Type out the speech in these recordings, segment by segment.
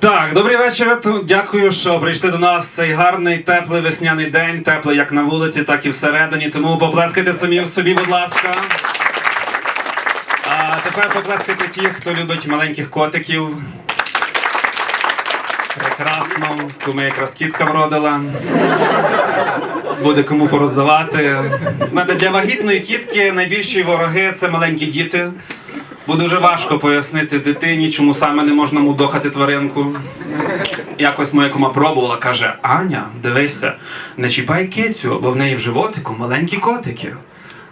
Так, добрий вечір. Дякую, що прийшли до нас цей гарний, теплий весняний день, теплий як на вулиці, так і всередині. Тому поплескайте самі в собі, будь ласка. А тепер поплескайте ті, хто любить маленьких котиків. Прекрасно, в кому якраз кітка вродила. Буде кому пороздавати. Знаєте, для вагітної кітки найбільші вороги це маленькі діти. Бо дуже важко пояснити дитині, чому саме не можна мудохати тваринку. Якось моя кума пробувала, каже: Аня, дивися, не чіпай кицю, бо в неї в животику маленькі котики.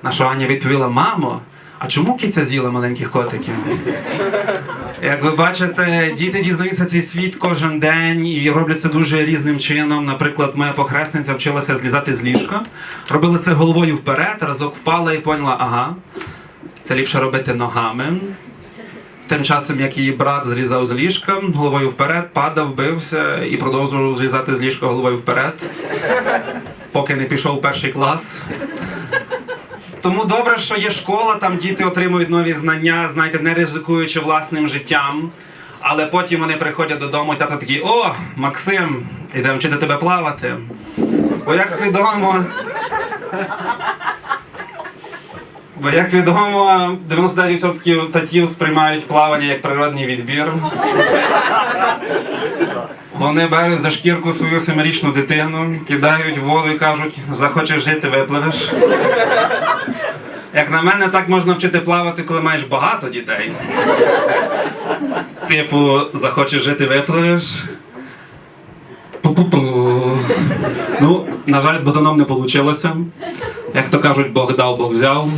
На що Аня відповіла: Мамо, а чому киця з'їла маленьких котиків? Як ви бачите, діти дізнаються цей світ кожен день і роблять це дуже різним чином. Наприклад, моя похресниця вчилася злізати з ліжка, робила це головою вперед, разок впала і поняла, ага, це ліпше робити ногами. Тим часом, як її брат злізав з ліжка, головою вперед, падав, бився і продовжував злізати з ліжка головою вперед, поки не пішов перший клас. Тому добре, що є школа, там діти отримують нові знання, знаєте, не ризикуючи власним життям. Але потім вони приходять додому, і тато такий: О, Максим, ідемо вчити тебе плавати. Бо як відомо, Бо як відомо, 99% татів сприймають плавання як природний відбір. Вони беруть за шкірку свою семирічну дитину, кидають в воду і кажуть, захочеш жити, випливеш. Як на мене, так можна вчити плавати, коли маєш багато дітей. Типу, захочеш жити, випливеш. Пу-пу-пу. Ну, на жаль, з батоном не вийшло. Як то кажуть, Бог дав, Бог взяв.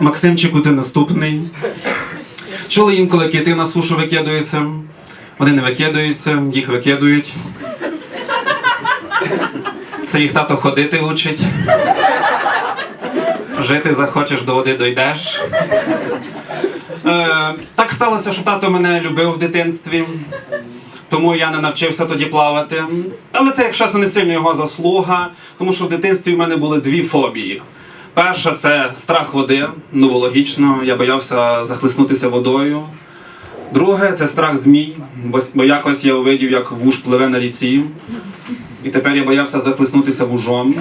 Максимчику, ти наступний. Чули інколи кити на сушу викидаються. Вони не викидаються, їх викидують. Це їх тато ходити учить. Жити захочеш, до води дойдеш. Е, так сталося, що тато мене любив в дитинстві. Тому я не навчився тоді плавати. Але це, якщо не сильно його заслуга, тому що в дитинстві в мене були дві фобії. Перша це страх води, ну логічно, я боявся захлиснутися водою. Друге це страх змій, бо, бо якось я увидів, як вуж пливе на ріці. І тепер я боявся захлиснутися вужом.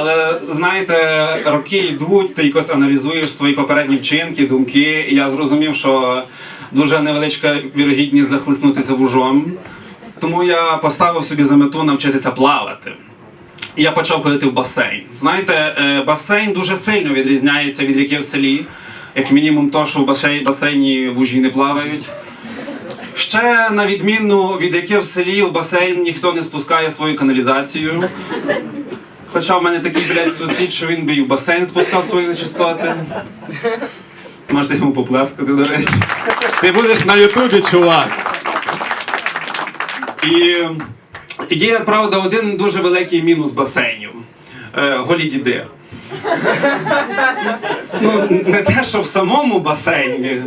Але знаєте, роки йдуть, ти якось аналізуєш свої попередні вчинки, думки. І я зрозумів, що дуже невеличка вірогідність захлиснутися вужом. Тому я поставив собі за мету навчитися плавати. І я почав ходити в басейн. Знаєте, е, басейн дуже сильно відрізняється від ріки в селі, як мінімум, то, що в басейні, вужі не плавають. Ще на відміну від ріки в селі, в басейн ніхто не спускає свою каналізацію. Хоча в мене такий, блядь, сусід, що він би і в басейн спускав свої нечистоти. Можете йому поплескати, до речі. Ти будеш на Ютубі, чувак. І є, правда, один дуже великий мінус басейнів. Е, голі діди. Ну, не те, що в самому басейні.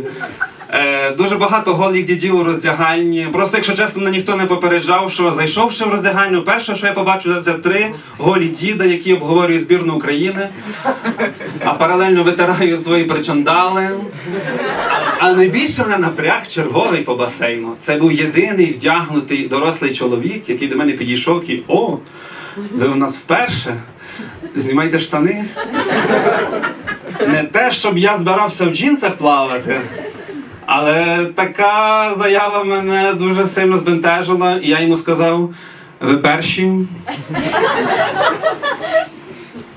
Е, дуже багато голих дідів у роздягальні. Просто, якщо чесно, мене ніхто не попереджав, що зайшовши в роздягальню, перше, що я побачив, це три голі діда, які обговорюють збірну України, а паралельно витирають свої причандали. А найбільше мене напряг черговий по басейну. Це був єдиний вдягнутий дорослий чоловік, який до мене підійшов, такий, о, ви у нас вперше. Знімайте штани. Не те, щоб я збирався в джинсах плавати. Але така заява мене дуже сильно збентежила, і я йому сказав: ви перші.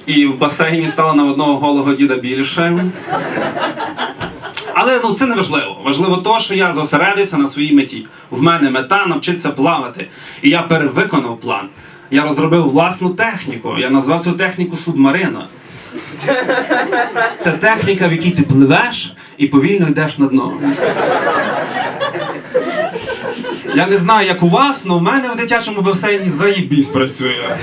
І в басейні стало на одного голого діда більше. Але ну це не важливо. Важливо то, що я зосередився на своїй меті. В мене мета навчитися плавати. І я перевиконав план. Я розробив власну техніку. Я назвав цю техніку субмарина. Це техніка, в якій ти пливеш і повільно йдеш на дно. Я не знаю, як у вас, але в мене в дитячому басейні заїбісь працює.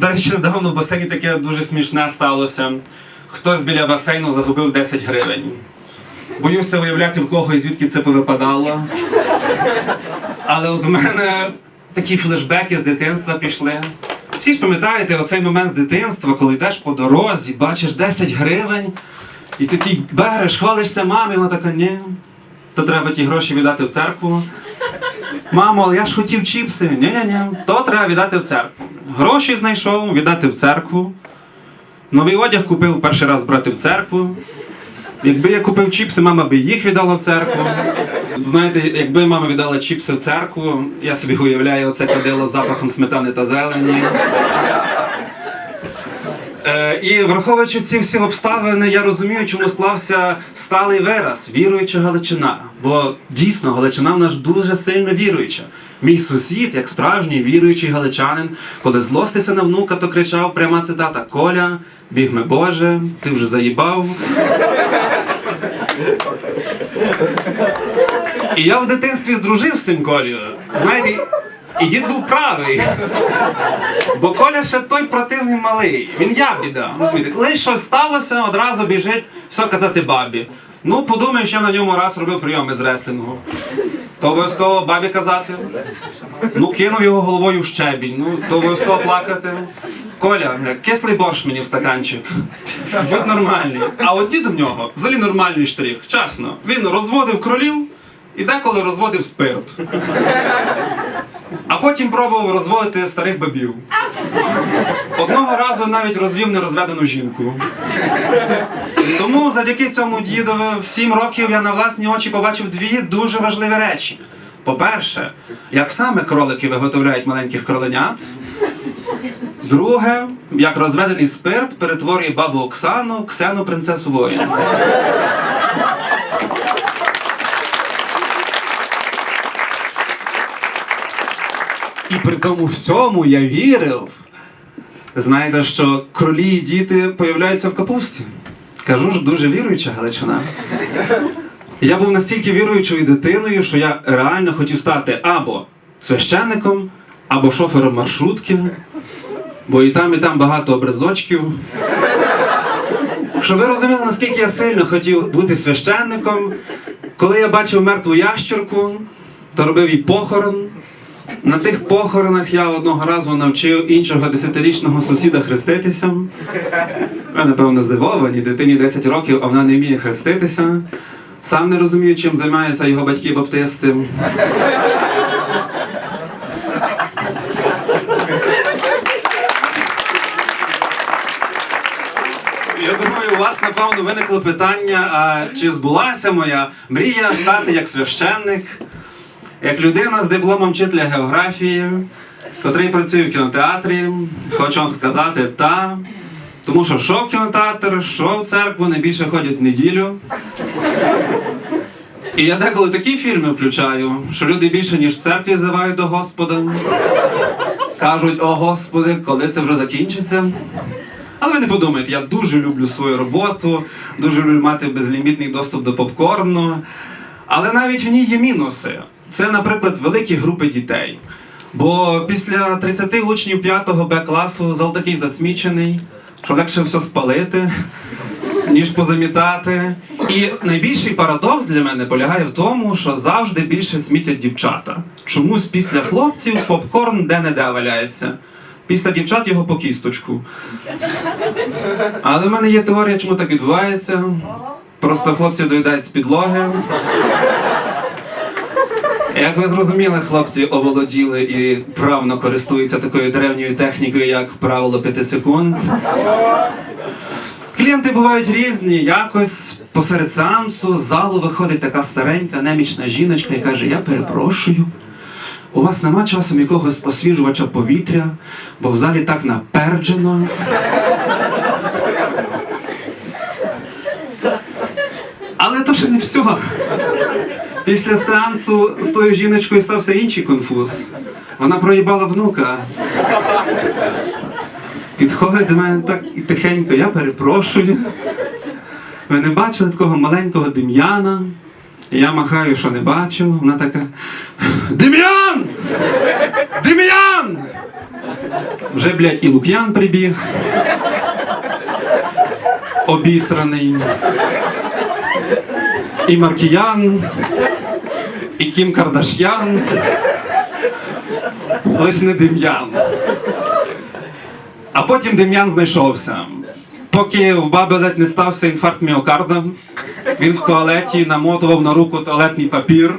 До речі, недавно в басейні таке дуже смішне сталося. Хтось біля басейну загубив 10 гривень. Боюся уявляти, в кого і звідки це повипадало. Але от в мене такі флешбеки з дитинства пішли. Всі ж пам'ятаєте оцей момент з дитинства, коли йдеш по дорозі, бачиш 10 гривень, і такий береш, хвалишся мамі, вона така, ні, то треба ті гроші віддати в церкву. Мамо, але я ж хотів чіпси. Ні-ні-ні, то треба віддати в церкву. Гроші знайшов, віддати в церкву. Новий одяг купив перший раз брати в церкву. Якби я купив чіпси, мама би їх віддала в церкву. Знаєте, якби мама віддала чіпси в церкву, я собі уявляю оце кадило з запахом сметани та зелені. Е, і враховуючи ці всі обставини, я розумію, чому склався сталий вираз віруюча Галичина. Бо дійсно Галичина в нас дуже сильно віруюча. Мій сусід, як справжній віруючий галичанин, коли злостився на внука, то кричав пряма цитата Коля, бігме Боже, ти вже заїбав. І я в дитинстві здружив з цим Колею. Знаєте, і дід був правий. Бо Коля ще той противний малий. Він я біда. Розумієте, коли щось сталося, одразу біжить все казати бабі. Ну, подумаєш, я на ньому раз робив прийоми з реслінгу. То обов'язково бабі казати. Ну, кинув його головою в щебінь. Ну, то обов'язково плакати. Коля, кислий борщ мені в стаканчик. Будь нормальний. А от дід в нього взагалі нормальний штрих. Чесно. Він розводив кролів і деколи розводив спирт. А потім пробував розводити старих бабів. Одного разу навіть розвів нерозведену жінку. Тому завдяки цьому дідові в сім років я на власні очі побачив дві дуже важливі речі. По-перше, як саме кролики виготовляють маленьких кроленят. Друге, як розведений спирт перетворює бабу Оксану, Ксену принцесу воїн. При тому всьому я вірив. Знаєте, що кролі і діти появляються в капусті. Кажу ж, дуже віруюча Галичина. Я був настільки віруючою дитиною, що я реально хотів стати або священником, або шофером маршрутки, бо і там, і там багато образочків. Щоб ви розуміли, наскільки я сильно хотів бути священником, коли я бачив мертву ящерку, то робив їй похорон. На тих похоронах я одного разу навчив іншого десятирічного сусіда хреститися. Ви, напевно, здивовані, дитині 10 років, а вона не вміє хреститися. Сам не розумію, чим займаються його батьки баптисти. Я думаю, у вас напевно виникло питання, а чи збулася моя мрія стати як священник, як людина з дипломом вчителя географії, котрий працює в кінотеатрі, хочу вам сказати та. Тому що що в кінотеатр, що в церкву найбільше ходять в неділю. І я деколи такі фільми включаю, що люди більше, ніж в церкві взивають до Господа. Кажуть, о Господи, коли це вже закінчиться. Але ви не подумайте, я дуже люблю свою роботу, дуже люблю мати безлімітний доступ до попкорну. Але навіть в ній є мінуси. Це, наприклад, великі групи дітей. Бо після 30 учнів 5 Б класу зал такий засмічений, що легше все спалити, ніж позамітати. І найбільший парадокс для мене полягає в тому, що завжди більше смітять дівчата. Чомусь після хлопців попкорн де-не-де валяється. Після дівчат його по кісточку. Але в мене є теорія, чому так відбувається. Просто хлопці доїдають з підлоги. Як ви зрозуміли, хлопці оволоділи і правно користуються такою древньою технікою, як правило 5 секунд. Клієнти бувають різні. Якось посеред сеансу з залу виходить така старенька, немічна жіночка і каже: Я перепрошую. У вас нема часом якогось освіжувача повітря, бо в залі так наперджено. Але то ще не все. Після сеансу з тою жіночкою стався інший конфуз. Вона проїбала внука. Підходить до мене так і тихенько, я перепрошую. Ви не бачили такого маленького Дем'яна? Я махаю, що не бачив. Вона така. Дем'ян! Дем'ян! Вже, блядь, і Лук'ян прибіг. Обісраний. І Маркіян, і Кім Кардаш'ян. Лиш не Дем'ян. А потім Дем'ян знайшовся. Поки в баби ледь не стався інфаркт міокарда. Він в туалеті намотував на руку туалетний папір.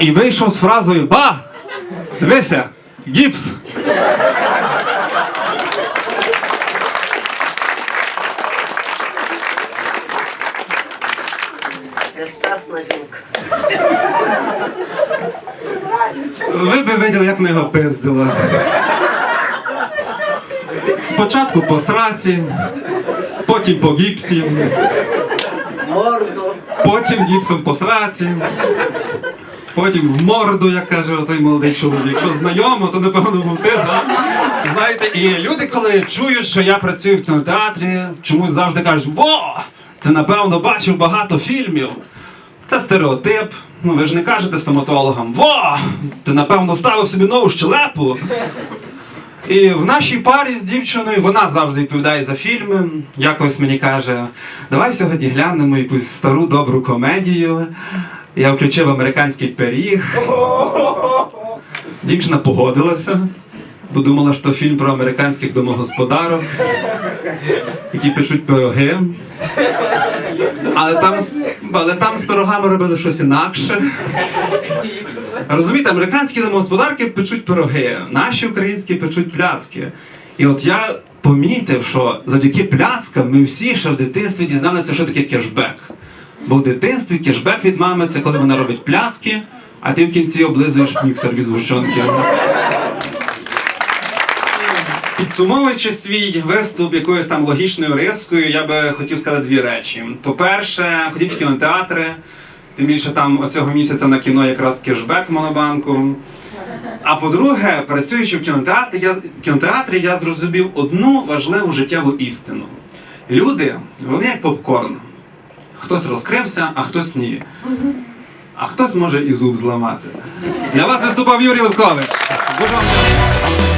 І вийшов з фразою Ба! Дивися! Гіпс! Ви би виділи, як на його пиздило. Спочатку по сраці, потім по гіпсі, Морду. потім гіпсом по сраці, потім в морду, як каже той молодий чоловік. Що знайомо, то напевно був ти, так? Знаєте, і люди, коли чують, що я працюю в кінотеатрі, чомусь завжди кажуть: Во! Ти напевно бачив багато фільмів. Це стереотип. Ну ви ж не кажете стоматологам, во! Ти напевно вставив собі нову щелепу. І в нашій парі з дівчиною вона завжди відповідає за фільми. Якось мені каже: давай сьогодні глянемо якусь стару добру комедію. Я включив американський пиріг. Дівчина погодилася, бо думала, що фільм про американських домогосподарок, які печуть пироги. Але там, з- але там з пирогами робили щось інакше. Розумієте, американські домогосподарки печуть пироги, наші українські печуть пляцки. І от я помітив, що завдяки пляцкам ми всі ще в дитинстві дізналися, що таке кешбек. Бо в дитинстві кешбек від мами це коли вона робить пляцки, а ти в кінці облизуєш міксер від згущенки. Підсумовуючи свій виступ якоюсь там логічною рискою, я би хотів сказати дві речі. По-перше, ходіть в кінотеатри, тим більше там оцього місяця на кіно якраз кешбек в монобанку. А по-друге, працюючи в кінотеатрі, я, в кінотеатрі, я зрозумів одну важливу життєву істину. Люди, вони як попкорн. Хтось розкрився, а хтось ні. А хтось може і зуб зламати. Для вас виступав Юрій Левкович. Дуже вам дякую.